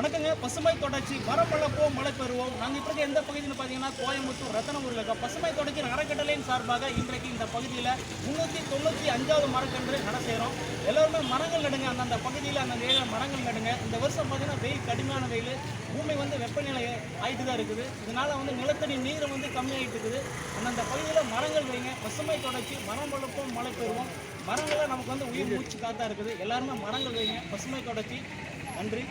வணக்கங்க. பசுமை தொடர்ச்சி மரம் மழை பெறுவோம். நாங்கள் இப்போ இருக்க எந்த பகுதியில் பார்த்தீங்கன்னா கோயம்புத்தூர் ரத்தனபுரியில் இருக்க பசுமை தொடர்ச்சி அறக்கட்டளையின் சார்பாக இன்றைக்கு இந்த பகுதியில் முந்நூற்றி தொண்ணூற்றி அஞ்சாவது மரக்கன்று நட செய்கிறோம் எல்லாருமே மரங்கள் நடுங்க அந்தந்த பகுதியில் அந்தந்த ஏரியா மரங்கள் நடுங்க. இந்த வருஷம் பார்த்தீங்கன்னா வெயில் கடுமையான வெயில். பூமி வந்து வெப்பநிலை ஆகிட்டு தான் இருக்குது. இதனால் வந்து நிலத்தடி நீர் வந்து கம்மியாயிட்டு இருக்குது. அந்தந்த பகுதியில் மரங்கள் வைங்க. பசுமை தொடர்ச்சி மரம் வளர்ப்போம் மழை பெறுவோம். மரங்கள்லாம் நமக்கு வந்து உயிர் மூச்சு காத்தா இருக்குது. எல்லாருமே மரங்கள் வைங்க. பசுமை தொடர்ச்சி. நன்றி.